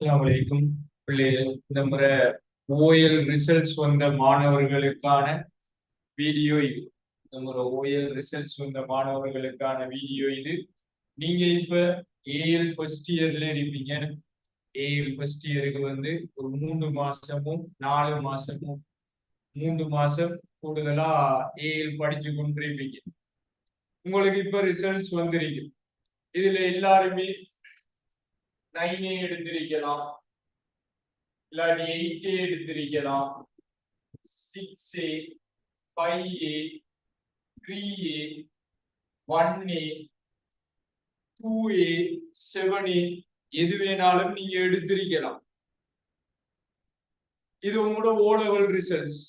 அலைக்கும். பிள்ளைகள் இந்த முறை ஓஎல் ரிசல்ட்ஸ் வந்த மாணவர்களுக்கான வீடியோ இது. இந்த முறை ஓஎல் ரிசல்ட்ஸ் வந்த மாணவர்களுக்கான வீடியோ இது. நீங்க இப்ப ஏஎல் ஃபர்ஸ்ட் இயர்ல இருப்பீங்க. ஏஎல் ஃபர்ஸ்ட் இயருக்கு வந்து ஒரு மூணு மாசமும் நாலு மாசமும் மூன்று மாசம் கூடுதலா ஏஎல் படிச்சு கொண்டிருப்பீங்க. உங்களுக்கு இப்ப ரிசல்ட்ஸ் வந்திருக்கு. இதுல எல்லாருமே நைனே எடுத்திருக்கலாம். இல்லாட்டி எயிட்டே எடுத்திருக்கலாம். Six A five A three A one A two A seven A எது வேணாலும் நீங்க எடுத்திருக்கலாம். இது உங்களோட ஓ லெவல் ரிசல்ட்ஸ்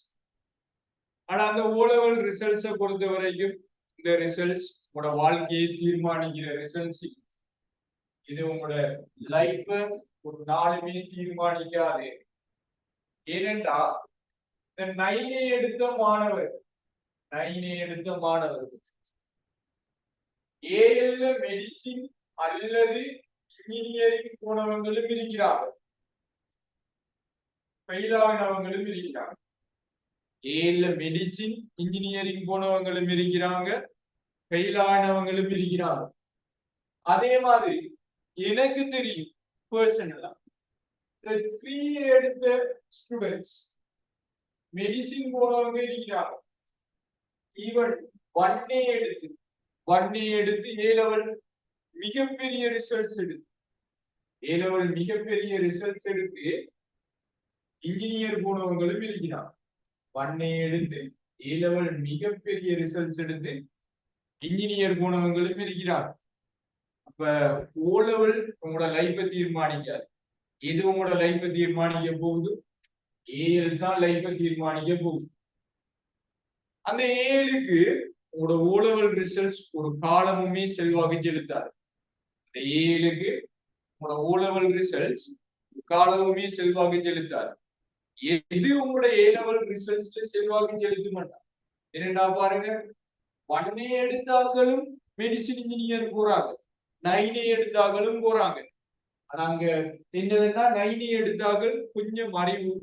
ஆனா அந்த ஓ லெவல் ரிசல்ட்ஸை பொறுத்த வரைக்கும் இந்த ரிசல்ட்ஸ் உங்களோட வாழ்க்கையை தீர்மானிக்கிற ரிசல்ட்ஸ் இது உங்களோட லைஃப் ஒரு நாளுமே தீர்மானிக்காது. ஏனென்றா இந்த நைனை எடுத்த மாணவர் நைனை எடுத்த மாணவர். ஏஎல்ல மெடிசின் அல்லது இன்ஜினியரிங் போனவங்களும் இருக்கிறார்கள். ஃபெயிலானவங்களும் இருக்கிறாங்க ஏஎல்ல மெடிசின் இன்ஜினியரிங் போனவங்களும் இருக்கிறாங்க ஃபெயிலானவங்களும் இருக்கிறாங்க. அதே மாதிரி எனக்கு தெரியும் பர்சனலா த்ரீ எடுத்த ஸ்டூடெண்ட்ஸ் மெடிசின் போனவங்க இருக்கிறாங்க. ஈவன் ஒன் டே எடுத்து ஒன் டே எடுத்து ஏ லெவல் மிகப்பெரிய ரிசல்ட்ஸ் எடுத்து. ஏ லெவல் மிகப்பெரிய ரிசல்ட்ஸ் எடுத்து இன்ஜினியர் போனவங்களும் இருக்கிறாங்க. ஒன் டே எடுத்து ஏ லெவல் மிகப்பெரிய ரிசல்ட்ஸ் எடுத்து இன்ஜினியர் போனவங்களும் இருக்கிறார் அப்ப ஓ லெவல் உங்களோட லைஃபை தீர்மானிக்காது எது உங்களோட லைஃபை தீர்மானிக்க போகுது? ஏழு தான் லைஃபை தீர்மானிக்க போகுது. அந்த ஏழுக்கு உங்களோட ஓ லெவல் ரிசல்ட்ஸ் ஒரு காலமுமே செல்வாக்கு செலுத்தாது. அந்த ஏழுக்கு உங்களோட ஓ லெவல் ரிசல்ட்ஸ் காலமுமே செல்வாக்கு செலுத்தாது. எது உங்களோட ஏ லெவல் ரிசல்ட்ஸ்ல செல்வாக்கு செலுத்த மாட்டாங்க என்னடா பாருங்க. ஒன்னே எடுத்தார்களும் மெடிசின் இன்ஜினியர் போறாங்க நைனி எடுத்தாக்களும் போறாங்க. ஆனா அங்க என்னதுன்னா நைனி எடுத்தாக்கள் கொஞ்சம் அறிவு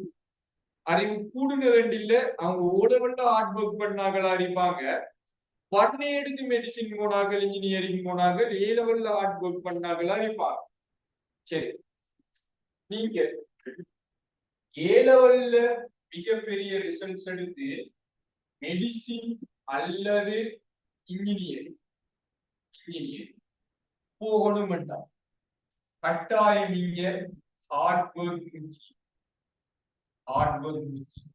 அறிவு கூடுனது இல்ல அவங்க ஓடவட்ட ஹார்ட் ஒர்க் பண்ணாங்களா அறிப்பாங்க ஒன்னே எடுத்து மெடிசின் போனார்கள் இன்ஜினியரிங் போனார்கள் ஏ லெவல்ல ஹார்ட் ஒர்க் பண்ணாங்களா அறிப்பாங்க சரி. நீங்க ஏ லெவல்ல மிகப்பெரிய ரிசல்ட்ஸ் எடுத்து மெடிசின் அல்லது இன்ஜினியரிங் இன்ஜினியரிங் போகணும் வேண்டாம் கட்டாயம் நீங்க ஹார்ட் ஒர்க் முக்கியம் ஹார்ட் ஒர்க் முக்கியம்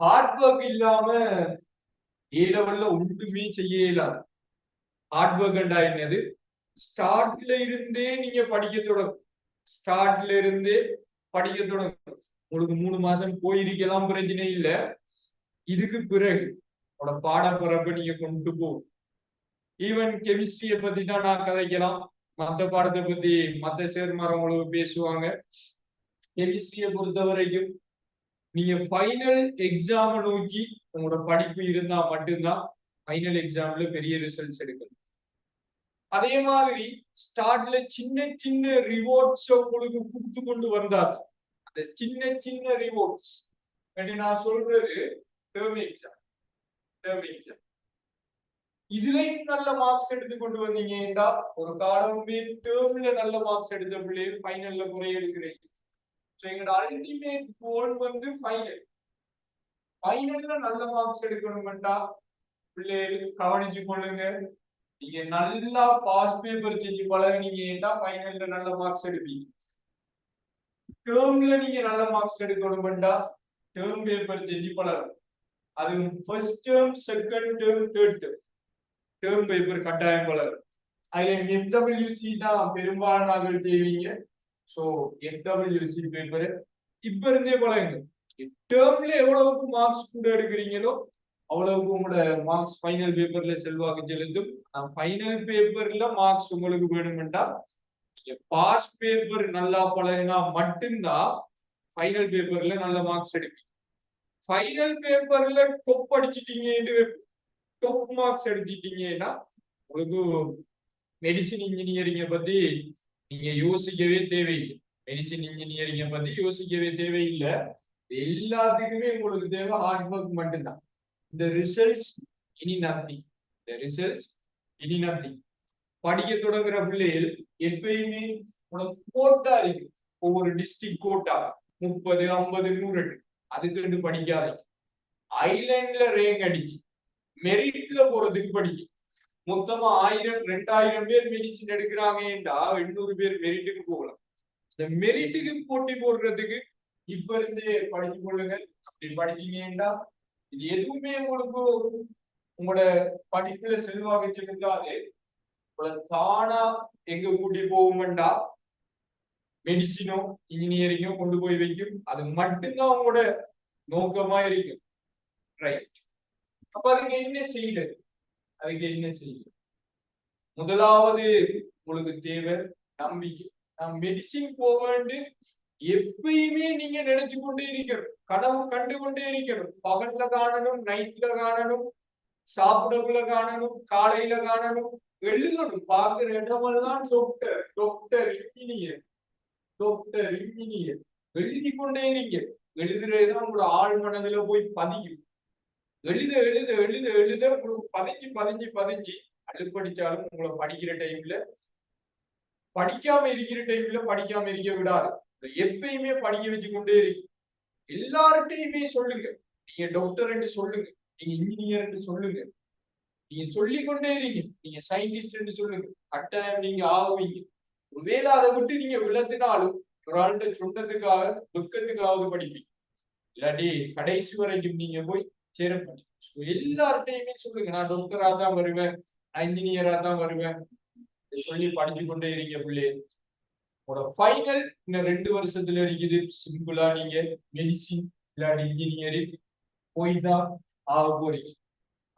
ஹார்ட் ஒர்க் இல்லாம ஏ லெவல்ல ஒன்றுமே செய்ய இயலாது ஹார்ட் ஒர்க் என்னது? ஸ்டார்ட்ல இருந்தே நீங்க படிக்க தொடங்கும். ஸ்டார்ட்ல இருந்தே படிக்க தொடங்கும். உங்களுக்கு மூணு மாசம் போயிருக்கலாம் பிரச்சனை இல்ல. இதுக்கு பிறகு உங்களோட பாடப்பரப்பை நீங்க கொண்டு போகும் ஈவன் கெமிஸ்ட்ரியை பத்தி தான் நான் கதைக்கலாம். மத்த பாடத்தை பத்தி மத்த சேர்மாரவங்களுக்கு பேசுவாங்க. கெமிஸ்ட்ரியை பொறுத்த வரைக்கும் நீங்க ஃபைனல் எக்ஸாமை நோக்கி உங்களோட படிப்பு இருந்தா மட்டும்தான் ஃபைனல் எக்ஸாம்ல பெரிய ரிசல்ட்ஸ் எடுக்கணும். அதே மாதிரி ஸ்டார்ட்ல சின்ன சின்ன ரிவார்ட்ஸ் உங்களுக்கு கொடுத்து கொண்டு வந்தார் அந்த சின்ன சின்ன ரிவார்ட்ஸ் நான் சொல்றது டேர்ம் எக்ஸாம் டேர்ம் எக்ஸாம் இதுலயும் நல்ல மார்க்ஸ் எடுத்து கொண்டு வந்தீங்கன்னா ஒரு காலம் டேர்ம்ல நல்ல மார்க்ஸ் எடுத்த பிள்ளையே ஃபைனல்ல குறைய எடுக்கிறீங்க ஸோ எங்களோட அல்டிமேட் கோல் வந்து ஃபைனல் ஃபைனல்ல நல்ல மார்க்ஸ் எடுக்கணும்டா பிள்ளைகள் கவனிச்சு கொள்ளுங்க. நீங்க நல்லா பாஸ் பேப்பர் செஞ்சு பழகினீங்கன்னா ஃபைனல்ல நல்ல மார்க்ஸ் எடுப்பீங்க. டேர்ம்ல நீங்க நல்ல மார்க்ஸ் எடுக்கணும்டா டேர்ம் பேப்பர் செஞ்சு பழகும் அது first term second term third term term paper கட்டாயம் வளரும் அதுல எஃப்டபிள்யூசி தான் பெரும்பாலான செய்வீங்க ஸோ எஃப்டபிள்யூசி பேப்பர் இப்ப இருந்தே பழகுங்க டேர்ம்ல எவ்வளவுக்கு மார்க்ஸ் கூட எடுக்கிறீங்களோ அவ்வளவுக்கு உங்களோட மார்க்ஸ் ஃபைனல் பேப்பர்ல செல்வாக்கு செலுத்தும். ஃபைனல் பேப்பர்ல மார்க்ஸ் உங்களுக்கு வேணுமெண்டா நீங்க பாஸ் பேப்பர் நல்லா பழகினா மட்டும்தான் ஃபைனல் பேப்பர்ல நல்ல மார்க்ஸ் எடுப்பீங்க. ஃபைனல் பேப்பர்ல கொப்படிச்சிட்டீங்க டாப் மார்க்ஸ் எடுத்துட்டீங்கன்னா உங்களுக்கு மெடிசின் இன்ஜினியரிங்கை பத்தி நீங்க யோசிக்கவே தேவையில்லை. மெடிசின் இன்ஜினியரிங்கை பத்தி யோசிக்கவே தேவையில்லை. எல்லாத்துக்குமே உங்களுக்கு தேவை ஹார்ட் ஒர்க் மட்டும்தான். இந்த ரிசல்ட்ஸ் இனி நத்திங் இந்த ரிசல்ட்ஸ் இனி நத்திங் படிக்க தொடங்குற பிள்ளைகள் எப்பயுமே உனக்கு கோட்டா இருக்கு. ஒவ்வொரு டிஸ்ட்ரிக்ட் கோட்டா முப்பது ஐம்பது நூறு. அதுக்கு படிக்காதீங்க. ஐலேண்ட்ல ரேங்க் அடிச்சு மெரிட்ல போறதுக்கு படிக்கும் மொத்தமா ஆயிரம் ரெண்டாயிரம் பேர் மெடிசின் எடுக்கிறாங்கடா எண்ணூறு பேர் மெரிட்டுக்கு போகலாம். இந்த மெரிட்டுக்கு போட்டி போடுறதுக்கு இப்ப இருந்தே படிச்சு கொள்ளுங்க அப்படி படிச்சீங்கன்னா இது எதுவுமே உங்களுக்கு உங்களோட படிப்புல செல்வாக செலுத்தாது உங்களை தானா எங்க கூட்டி போகும்டா மெடிசினோ இன்ஜினியரிங்கோ கொண்டு போய் வைக்கும். அது மட்டும்தான் உங்களோட நோக்கமா இருக்கும். ரைட் அப்ப அதுக்கு என்ன செய்யுது? அதுக்கு என்ன செய்யுது? முதலாவது உங்களுக்கு தேவை நம்பிக்கை. நான் மெடிசின் போவேண்டு எப்பயுமே நீங்க நினைச்சு கொண்டே இருக்கணும். கனவு கண்டு கொண்டே இருக்கணும். பகல்ல காணணும் நைட்ல காணணும் சாப்பிடக்குள்ள காணணும் காலையில காணணும் எழுதணும். பார்க்கிற இடமெல்லாம் doctor doctor engineer doctor engineer எழுதி கொண்டே நீங்க எழுதுறதுதான் உங்களோட ஆழ் மனதில போய் பதியும். எழுத எழுத எழுத எழுத உங்களுக்கு பதிஞ்சு பதிஞ்சு பதிஞ்சு. அழுப்படிச்சாலும் உங்களை படிக்கிற டைம்ல படிக்காம இருக்கிற டைம்ல படிக்காம இருக்க விடாது. எப்பயுமே படிக்க வச்சு கொண்டே இருக்கு எல்லார்கிட்டையுமே சொல்லுங்க. நீங்க டாக்டர் என்று சொல்லுங்க. நீங்க இன்ஜினியர் என்று சொல்லுங்க. நீங்க சொல்லி கொண்டே இருங்க. நீங்க சயின்டிஸ்ட் என்று சொல்லுங்க. கட்டாயம் நீங்க ஆகுவீங்க. ஒருவேளை அதை விட்டு நீங்க விளத்தினாலும் ஒரு ஆள்கிட்ட சொன்னதுக்காக துக்கத்துக்காவது படிப்பீங்க. இல்லாட்டி கடைசி வரைக்கும் நீங்க போய் சேரப்படி எல்லார்ட்டையுமே சொல்லுங்க. நான் டாக்டரா தான் வருவேன். நான் இன்ஜினியரா தான் வருவேன். சொல்லி படிச்சு கொண்டே இருக்க பிள்ளை. உங்களோட ஃபைனல் இன்னும் ரெண்டு வருஷத்துல இருக்குது. சிம்பிளா நீங்க மெடிசின் இல்லாட்டி இன்ஜினியரிங் போய் தான் ஆக போறீங்க.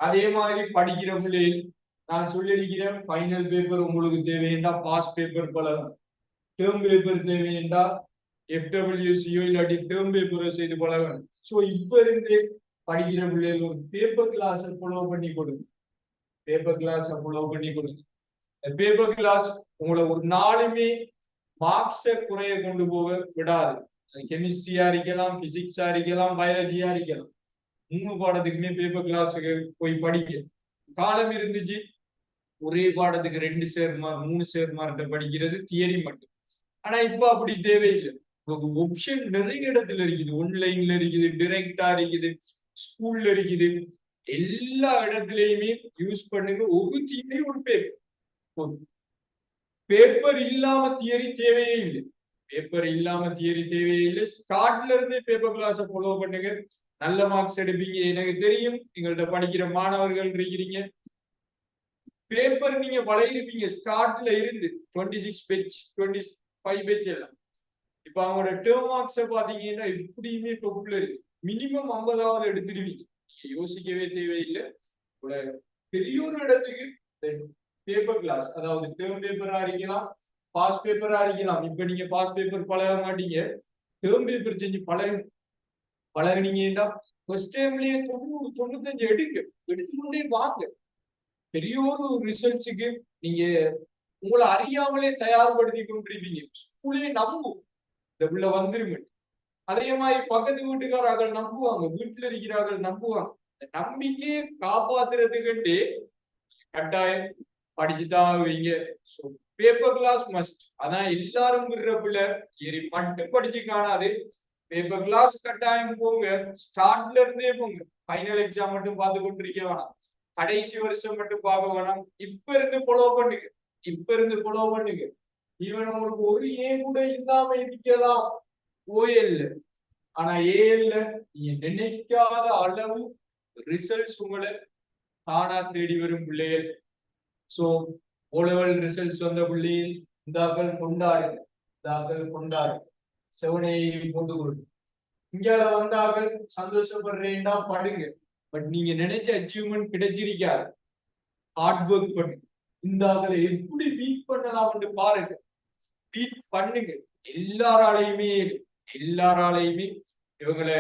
அதே மாதிரி படிக்கிற பிள்ளை நான் சொல்லியிருக்கிறேன் ஃபைனல் பேப்பர் உங்களுக்கு தேவையண்டா பாஸ் பேப்பர் பழகும் டேர்ம் பேப்பர் தேவையண்டா எஃப்டபிள்யூசியோ இல்லாட்டி டேர்ம் பேப்பரோ செய்து பழகணும் ஸோ இப்ப இருந்து படிக்கிற பிள்ளைகளுக்கு பேப்பர் கிளாஸ் ஃபாலோ பண்ணி கொடுங்க பேப்பர் கிளாஸ் ஃபாலோ பண்ணி கொடுங்க பேப்பர் கிளாஸ் உங்களை ஒரு நாளுமே மார்க்ஸை குறைய கொண்டு போக விடாது. கெமிஸ்ட்ரியா இருக்கலாம் பிசிக்ஸா இருக்கலாம் பயாலஜியா இருக்கலாம். மூணு பாடத்துக்குமே பேப்பர் கிளாஸுக்கு போய் படிக்க காலம் இருந்துச்சு. ஒரே பாடத்துக்கு ரெண்டு சேர்மார் மூணு சேர்மார்கிட்ட படிக்கிறது தியரி மட்டும். ஆனா இப்ப அப்படி தேவையில்லை. உங்களுக்கு ஆப்ஷன் நிறைய இடத்துல இருக்குது. ஒன்லைன்ல இருக்குது டிரெக்டா இருக்குது. ஸ்கூல்ல இருக்குது. எல்லா இடத்துலயுமே யூஸ் பண்ணுங்க. ஒரு தியரி ஒரு பேப்பர் பேப்பர் இல்லாம தியரி தேவையே இல்லை. பேப்பர் இல்லாம தியரி தேவையே இல்லை. ஸ்டார்ட்ல இருந்தே பேப்பர் கிளாஸ ஃபாலோ பண்ணுங்க. நல்ல மார்க்ஸ் எடுப்பீங்க. எனக்கு தெரியும். எங்கள்கிட்ட படிக்கிற மாணவர்கள் இருக்கிறீங்க. பேப்பர் நீங்க வளையிருப்பீங்க. ஸ்டார்ட்ல இருந்து twenty six batch twenty five batch எல்லாம். இப்ப அவங்களோட டேர்ம் மார்க்ஸ பாத்தீங்கன்னா எப்படியுமே டொப்ல இருக்கு. மினிமம் ஐம்பதாவது எடுத்துடுவீங்க. நீங்க யோசிக்கவே தேவையில்லை. பெரிய ஒரு இடத்துக்கு பேப்பர் கிளாஸ் அதாவது டேர்ம் பேப்பரா இருக்கலாம் பாஸ் பேப்பரா இருக்கலாம். இப்ப நீங்க பாஸ் பேப்பர் பழக மாட்டீங்க. டேர்ம் பேப்பர் செஞ்சு பழக பழகினீங்கன்னா ஃபர்ஸ்ட் டைம்லயே தொண்ணூறு தொண்ணூத்தஞ்சு எடுங்க. எடுத்துக்கொண்டே வாங்க. பெரிய ஒரு ரிசல்ட்ஸுக்கு நீங்க உங்களை அறியாமலே தயார்படுத்தி கொண்டிருப்பீங்க. ஸ்கூலே நம்பும் இந்த உள்ள வந்துருங்க அதே மாதிரி பக்கத்து வீட்டுக்காரர்கள் நம்புவாங்க வீட்டுல இருக்கிறார்கள் நம்புவாங்க. நம்பிக்கையை காப்பாத்துறதுக்கு கட்டாயம் படிச்சுதான் வைங்க. ஸோ பேப்பர் கிளாஸ் மஸ்ட் அதான் எல்லாரும் விடுற பிள்ளை. மட்டும் படிச்சு காணாது. பேப்பர் கிளாஸ் கட்டாயம் போங்க. ஸ்டார்ட்ல இருந்தே போங்க. ஃபைனல் எக்ஸாம் மட்டும் பார்த்து கொண்டிருக்க வேணாம். கடைசி வருஷம் மட்டும் பார்க்க வேணாம். இப்ப இருந்து ஃபாலோ பண்ணுங்க. இப்ப இருந்து ஃபாலோ பண்ணுங்க. இவன் உங்களுக்கு ஒரு ஏ கூட இல்லாம இருக்கலாம் ஓஎல்ல ஆனா ஏஎல்ல நீங்க நினைக்காத அளவு ரிசல்ட்ஸ் உங்களை தானா தேடி வரும் பிள்ளைகள் சோ ஓலவல் ரிசல்ட்ஸ் வந்த பிள்ளையில் இந்தாக்கள் கொண்டாடு இந்தாக்கள் கொண்டாடு செவனையை கொண்டு கொடு. இங்கால வந்தாக்கள் சந்தோஷப்படுறேன்னா படுங்க. பட் நீங்க நினைச்ச அச்சீவ்மெண்ட் கிடைச்சிருக்காது. ஹார்ட் ஒர்க் பண்ணுங்க இந்தாக்களை எப்படி வீக் பண்ணலாம்னு பாருங்க. பீட் பண்ணுங்க. எல்லாராலையுமே எல்லாராலையுமே. இவங்களை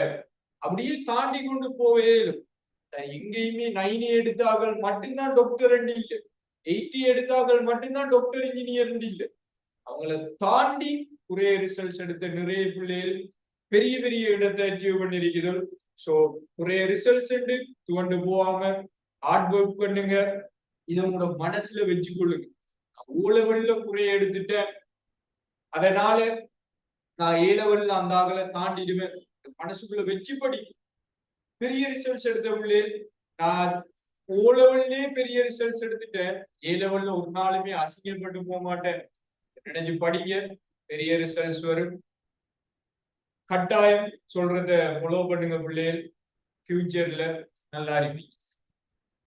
அப்படியே தாண்டி கொண்டு போவே எங்கேயுமே நைனி எடுத்தார்கள் மட்டும்தான் டாக்டர் இல்லை. எயிட்டி எடுத்தார்கள் மட்டும்தான் டாக்டர் இன்ஜினியர் இல்லை. அவங்கள தாண்டி ஒரே ரிசல்ட்ஸ் எடுத்த நிறைய பிள்ளைகள் பெரிய பெரிய இடத்தை அச்சீவ் பண்ணிருக்குது சோ ஒரே ரிசல்ட்ஸ் துவண்டு போவாங்க ஹார்ட் ஒர்க் பண்ணுங்க. இதை உங்களோட மனசுல வச்சுக்கொள்ளுங்க. ஓ லெவல்ல குறைய எடுத்துட்டேன். அதனால நான் ஏ லெவல்ல அந்த ஆகல தாண்டிடுவேன் மனசுக்குள்ள வச்சு படி பெரிய ரிசல்ட்ஸ் எடுத்த பிள்ளை நான் ஓ லெவல்லே பெரிய ரிசல்ட்ஸ் எடுத்துட்டேன். ஏ லெவல்ல ஒரு நாளுமே அசிங்கப்பட்டு போக மாட்டேன். நினைச்சு படிங்க. பெரிய ரிசல்ட்ஸ் வரும். கட்டாயம் சொல்றத ஃபாலோ பண்ணுங்க பிள்ளைகள். ஃபியூச்சர்ல நல்லா இருப்பீங்க.